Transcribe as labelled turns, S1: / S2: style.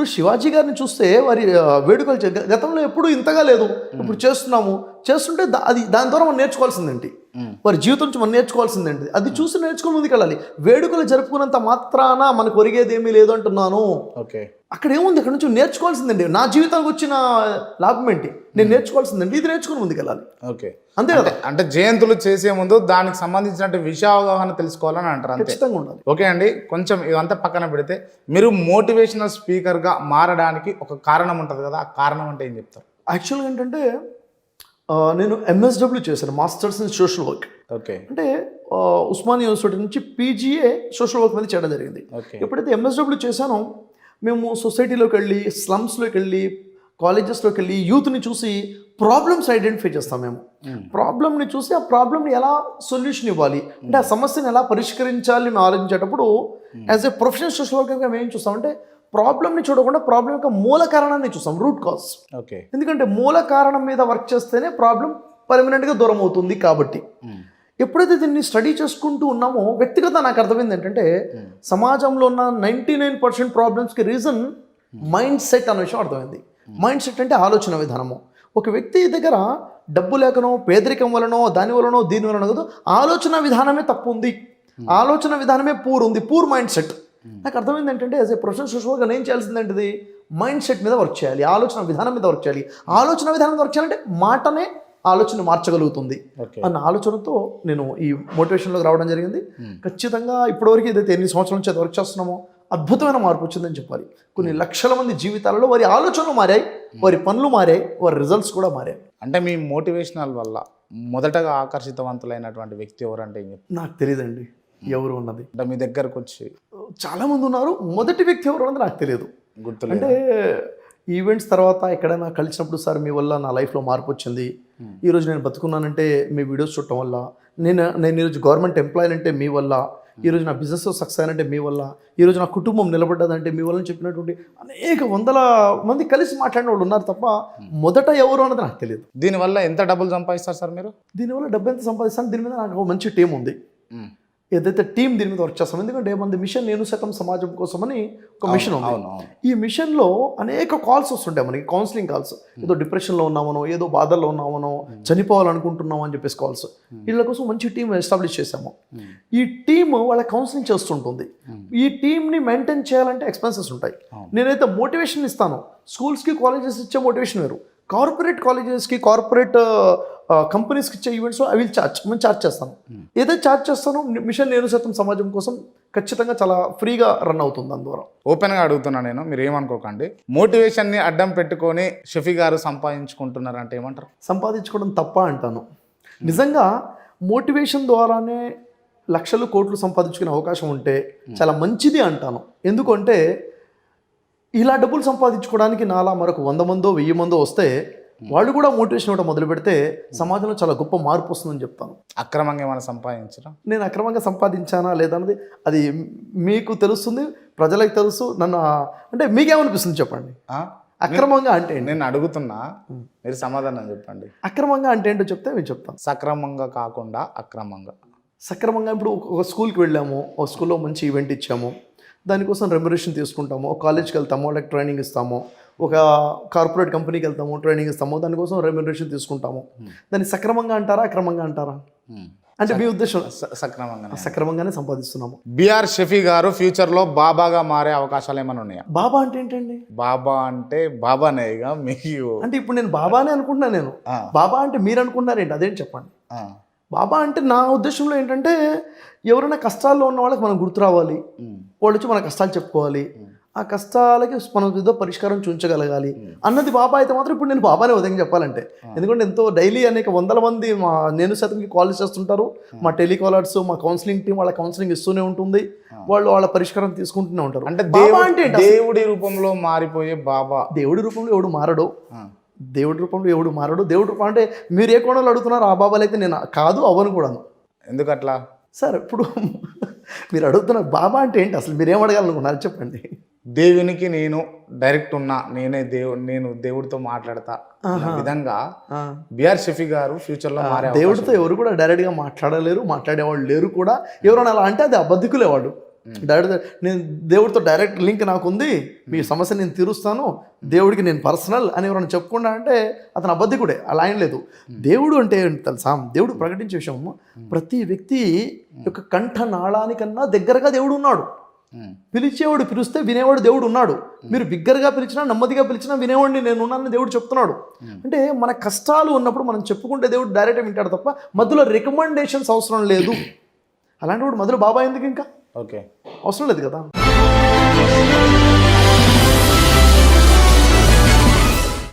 S1: ఇప్పుడు శివాజీ గారిని చూస్తే వారి వేడుకలు గతంలో ఎప్పుడు ఇంతగా లేదు. ఇప్పుడు చేస్తున్నాము. చేస్తుంటే అది దాని ద్వారా మనం నేర్చుకోవాల్సిందేంటి? వారి జీవితం నుంచి మనం నేర్చుకోవాల్సిందేంటి? అది చూసి నేర్చుకుని ముందుకెళ్ళాలి. వేడుకలు జరుపుకున్నంత మాత్రాన మనకు ఒరిగేది ఏమీ లేదు అంటున్నాను.
S2: ఓకే.
S1: అక్కడ ఏముంది? ఇక్కడ నుంచి నేర్చుకోవాల్సిందండి నా జీవితానికి వచ్చిన లాభం ఏంటి? నేను నేర్చుకోవాల్సిందండి ఇది నేర్చుకుని ముందుకెళ్ళాలి.
S2: ఓకే.
S1: అంతే కదా?
S2: అంటే జయంతులు చేసే ముందు దానికి సంబంధించిన విషయ అవగాహన తెలుసుకోవాలని అంటారు
S1: ఖచ్చితంగా ఉండాలి.
S2: ఓకే అండి కొంచెం ఇదంతా పక్కన పెడితే మీరు మోటివేషనల్ స్పీకర్గా మారడానికి ఒక కారణం ఉంటుంది కదా ఆ కారణం అంటే ఏం చెప్తారు?
S1: యాక్చువల్గా ఏంటంటే నేను ఎంఎస్డబ్ల్యూ చేశాను masters in social work
S2: okay.
S1: అంటే ఆ, ఉస్మానియా యూనివర్సిటీ నుంచి పీజీఏ సోషల్ వర్క్ మీద చేయడం జరిగింది. ఎప్పుడైతే ఎంఎస్డబ్ల్యూ చేశానో మేము సొసైటీలోకి వెళ్ళి స్లమ్స్లోకి వెళ్ళి కాలేజెస్లోకి వెళ్ళి యూత్ని చూసి ప్రాబ్లమ్స్ ఐడెంటిఫై చేస్తాం మేము. ప్రాబ్లమ్ని చూసి ఆ ప్రాబ్లమ్ని ఎలా సొల్యూషన్ ఇవ్వాలి? అంటే ఆ సమస్యను ఎలా పరిష్కరించాలి మేము. ఆలోచించేటప్పుడు యాజ్ ఏ ప్రొఫెషనల్ సోషల్ వర్కర్గా మేము ఏం చూస్తామంటే ప్రాబ్లమ్ని చూడకుండా ప్రాబ్లం యొక్క మూల కారణాన్ని చూస్తాం రూట్ కాజ్
S2: ఓకే.
S1: ఎందుకంటే మూల కారణం మీద వర్క్ చేస్తేనే ప్రాబ్లం పర్మనెంట్గా దూరం అవుతుంది కాబట్టి. ఎప్పుడైతే దీన్ని స్టడీ చేసుకుంటూ ఉన్నామో వ్యక్తిగత నాకు అర్థమైంది ఏంటంటే సమాజంలో ఉన్న నైంటీ నైన్ పర్సెంట్ ప్రాబ్లమ్స్కి రీజన్ మైండ్ సెట్ అనే విషయం అర్థమైంది. మైండ్ సెట్ అంటే ఆలోచన విధానము. ఒక వ్యక్తి దగ్గర డబ్బు లేకనో పేదరికం వలనో దాని వలనో దీని వలనో కాదు ఆలోచన విధానమే తప్పు ఉంది. ఆలోచన విధానమే పూర్ ఉంది పూర్ మైండ్ సెట్ నాకు అర్థమైంది ఏంటంటే యాజ్ ఏ ప్రొఫెషనల్ సోషల్గా నేను చేయాల్సింది ఏంటిది మైండ్ సెట్ మీద వర్క్ చేయాలి ఆలోచన విధానం మీద వర్క్ చేయాలి. ఆలోచన విధానం మీద వర్క్ చేయాలంటే మాటనే ఆలోచన మార్చగలుగుతుంది అన్న ఆలోచనతో నేను ఈ మోటివేషన్లోకి రావడం జరిగింది. ఖచ్చితంగా ఇప్పటివరకు ఏదైతే ఎన్ని సంవత్సరాల నుంచి అయితే వర్క్ చేస్తున్నామో అద్భుతమైన మార్పు వచ్చిందని చెప్పాలి. కొన్ని లక్షల మంది జీవితాలలో వారి ఆలోచనలు మారాయి వారి పనులు మారాయి వారి రిజల్ట్స్ కూడా మారాయి.
S2: అంటే మీ మోటివేషనల్ వల్ల మొదటగా ఆకర్షితవంతులైనటువంటి వ్యక్తి ఎవరంటే
S1: నాకు తెలియదండి ఎవరు ఉన్నది?
S2: అంటే మీ దగ్గరకు వచ్చి.
S1: చాలా మంది ఉన్నారు. మొదటి వ్యక్తి ఎవరు అన్నది నాకు తెలియదు.
S2: గుర్తులేదు.
S1: అంటే ఈవెంట్స్ తర్వాత ఎక్కడైనా కలిసినప్పుడు సార్ మీ వల్ల నా లైఫ్లో మార్పు వచ్చింది. ఈరోజు నేను బతుకున్నానంటే మీ వీడియోస్ చూడటం వల్ల నేను నేను ఈరోజు గవర్నమెంట్ ఎంప్లాయీ అంటే మీ వల్ల ఈరోజు నా బిజినెస్ సక్సెస్ అయినంటే మీ వల్ల ఈరోజు నా కుటుంబం నిలబడ్డదంటే మీ వల్ల చెప్పినటువంటి అనేక వందల మంది కలిసి మాట్లాడిన వాళ్ళు ఉన్నారు తప్ప మొదట ఎవరు అన్నది నాకు తెలియదు.
S2: దీనివల్ల ఎంత డబ్బులు సంపాదిస్తారు సార్ మీరు?
S1: దీనివల్ల డబ్బు ఎంత సంపాదిస్తాను దీని మీద నాకు మంచి టీం ఉంది. ఏదైతే టీం దీని మీద వర్క్ చేస్తాం ఎందుకంటే మంది మిషన్ నేను శతం సమాజం కోసమని ఒక మిషన్ ఉంది. ఈ మిషన్లో అనేక కాల్స్ వస్తుంటాయి మనకి కౌన్సిలింగ్ కాల్స్ ఏదో డిప్రెషన్లో ఉన్నామనో ఏదో బాధల్లో ఉన్నామనో చనిపోవాలనుకుంటున్నాం అని చెప్పేసి కాల్స్ వీళ్ళ కోసం మంచి టీం ఎస్టాబ్లిష్ చేశాము. ఈ టీమ్ వాళ్ళ కౌన్సిలింగ్ చేస్తుంటుంది. ఈ టీంని మెయింటైన్ చేయాలంటే ఎక్స్పెన్సెస్ ఉంటాయి. నేనైతే మోటివేషన్ ఇస్తాను. స్కూల్స్కి కాలేజెస్ ఇచ్చే మోటివేషన్ వేరు. కార్పొరేట్ కాలేజెస్కి కార్పొరేట్ కంపెనీస్కి ఇచ్చే ఈవెంట్స్ అవి చార్జ్ మేము చార్జ్ చేస్తాను ఏదైతే చార్జ్ చేస్తానో మిషన్ నేను శాతం సమాజం కోసం ఖచ్చితంగా చాలా ఫ్రీగా రన్ అవుతుంది అందువల్ల.
S2: ఓపెన్గా అడుగుతున్నా నేను మీరు ఏమనుకోకండి. మోటివేషన్ని అడ్డం పెట్టుకొని షఫీ గారు సంపాదించుకుంటున్నారు అంటే ఏమంటారు?
S1: సంపాదించుకోవడం తప్ప అంటాను. నిజంగా మోటివేషన్ ద్వారానే లక్షలు కోట్లు సంపాదించుకునే అవకాశం ఉంటే చాలా మంచిది అంటాను. ఎందుకంటే ఇలా డబ్బులు సంపాదించుకోవడానికి నాలా మరొక వంద మందో వెయ్యి మందో వస్తే వాళ్ళు కూడా మోటివేషన్ ఇవ్వడం మొదలు పెడితే సమాజంలో చాలా గొప్ప మార్పు వస్తుందని చెప్తాను.
S2: అక్రమంగా ఏమైనా సంపాదించడం
S1: నేను అక్రమంగా సంపాదించానా లేదన్నది అది మీకు తెలుస్తుంది ప్రజలకు తెలుసు నన్ను అంటే మీకేమనిపిస్తుంది చెప్పండి? అక్రమంగా అంటే
S2: నేను అడుగుతున్నా మీరు సమాధానం చెప్పండి.
S1: అక్రమంగా అంటే ఏంటో చెప్తే నేను చెప్తాను.
S2: సక్రమంగా కాకుండా అక్రమంగా.
S1: సక్రమంగా ఇప్పుడు ఒక స్కూల్కి వెళ్ళాము ఒక స్కూల్లో మంచి ఈవెంట్ ఇచ్చాము. దానికోసం రెమ్యురేషన్ తీసుకుంటాము. ఒక కాలేజ్కి వెళ్తాము వాళ్ళకి ట్రైనింగ్ ఇస్తాము. ఒక కార్పొరేట్ కంపెనీకి వెళ్తాము ట్రైనింగ్ ఇస్తాము. దానికోసం రెమ్యురేషన్ తీసుకుంటాము. దాన్ని సక్రమంగా అంటారా అక్రమంగా అంటారా? అంటే మీ ఉద్దేశం?
S2: స- సక్రమంగానే.
S1: సంపాదిస్తున్నాము.
S2: బిఆర్ షఫీ గారు ఫ్యూచర్లో బాబాగా మారే అవకాశాలు ఏమైనా ఉన్నాయా?
S1: బాబా అంటే ఏంటండి?
S2: బాబా అంటే బాబానే ఇక మీకు
S1: అంటే ఇప్పుడు నేను బాబానే అనుకుంటున్నాను నేను. బాబా అంటే మీరు అనుకుంటున్నారేంటి? అదేంటి చెప్పండి. బాబా అంటే నా ఉద్దేశంలో ఏంటంటే ఎవరైనా కష్టాల్లో ఉన్న వాళ్ళకి మనం గుర్తు రావాలి. వాళ్ళు వచ్చి మన కష్టాలు చెప్పుకోవాలి. ఆ కష్టాలకి మనం ఏదో పరిష్కారం చూపించగలగాలి. అన్నది బాబా అయితే మాత్రం ఇప్పుడు నేను బాబానే ఉదయం చెప్పాలంటే. ఎందుకంటే ఎంతో డైలీ అనేక వందల మంది మా నేను శాతంకి కాల్ చేస్తుంటారు. మా టెలికాలర్స్ మా కౌన్సిలింగ్ టీం వాళ్ళ కౌన్సిలింగ్ ఇస్తూనే ఉంటుంది. వాళ్ళు వాళ్ళ పరిష్కారం తీసుకుంటూనే ఉంటారు.
S2: అంటే
S1: బాబా అంటే?
S2: దేవుడి రూపంలో మారిపోయే బాబా.
S1: దేవుడి రూపంలో ఎవడు మారడు. దేవుడి రూపంలో ఎవడు మారడు? దేవుడి రూపం అంటే మీరు ఏ కోణంలో అడుగుతున్నారు? ఆ బాబాలు అయితే నేను కాదు అవను కూడాను.
S2: ఎందుకు అట్లా
S1: సార్ ఇప్పుడు మీరు అడుగుతున్నారు బాబా అంటే ఏంటి? అసలు మీరు ఏం అడగాలనుకున్నారు? చెప్పండి.
S2: దేవునికి నేను డైరెక్ట్ ఉన్నా నేనే దేవు నేను దేవుడితో మాట్లాడతా విధంగా బిఆర్ షఫీ గారు ఫ్యూచర్లో మారే
S1: దేవుడితో ఎవరు కూడా డైరెక్ట్గా మాట్లాడలేరు మాట్లాడేవాళ్ళు లేరు కూడా. ఎవరైనా అలా అంటే అది అబద్ధికులేవాడు డైరెక్ట్ నేను దేవుడితో డైరెక్ట్ లింక్ నాకు ఉంది మీ సమస్య నేను తీరుస్తాను. దేవుడికి నేను పర్సనల్ అని ఎవరైనా చెప్పుకున్నా అంటే అతను అబద్ధికుడే అలా ఆయన లేదు. దేవుడు అంటే తెలుసా? దేవుడు ప్రకటించే విషయం ప్రతి వ్యక్తి యొక్క కంఠ నాళానికన్నా దగ్గరగా దేవుడు ఉన్నాడు. పిలిచేవాడు పిలిస్తే వినేవాడు దేవుడు ఉన్నాడు. మీరు బిగ్గరగా పిలిచినా నెమ్మదిగా పిలిచినా వినేవాడిని నేను ఉన్నానని దేవుడు చెప్తున్నాడు. అంటే మన కష్టాలు ఉన్నప్పుడు మనం చెప్పుకుంటే దేవుడు డైరెక్ట్ వింటాడు తప్ప మధ్యలో రికమెండేషన్స్ అవసరం లేదు. అలాంటి వాడు మధ్యలో బాబా ఎందుకు ఇంకా?
S2: ఓకే.
S1: అవసరం లేదు కదా?